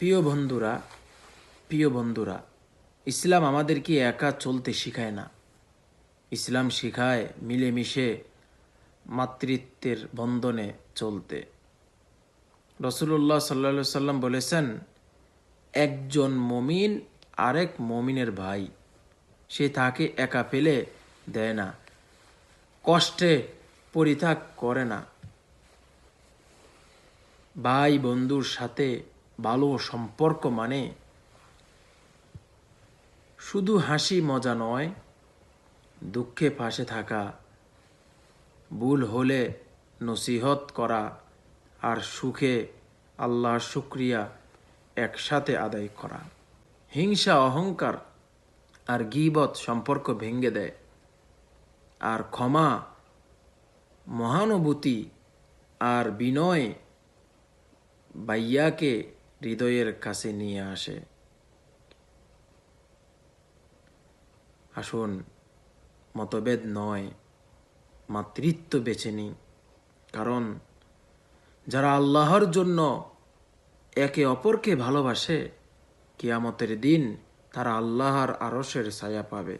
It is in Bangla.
প্রিয় বন্ধুরা প্রিয় বন্ধুরা, ইসলাম আমাদেরকে একা চলতে শেখায় না। ইসলাম শেখায় মিলেমিশে মাতৃত্বের বন্ধনে চলতে। রসুল্লাহ সাল্লা সাল্লাম বলেছেন, একজন মমিন আরেক মমিনের ভাই। সে তাকে একা ফেলে দেয় না, কষ্টে পরিত্যাগ করে না। ভাই বন্ধুর সাথে ভালো সম্পর্ক মানে শুধু হাসি মজা নয়, দুঃখে পাশে থাকা, ভুল হলে নসিহত করা আর সুখে আল্লাহর শুক্রিয়া একসাথে আদায় করা। হিংসা, অহংকার আর গিবত সম্পর্ক ভেঙে দেয়। আর ক্ষমা, মহানুভূতি আর বিনয় বাইয়াকে হৃদয়ের কাছে নিয়ে আসে। আসুন, মতভেদ নয়, মাতৃত্ব বেছে নিই। কারণ, যারা আল্লাহর জন্য একে অপরকে ভালোবাসে, কিয়ামতের দিন তারা আল্লাহর আরসের ছায়া পাবে।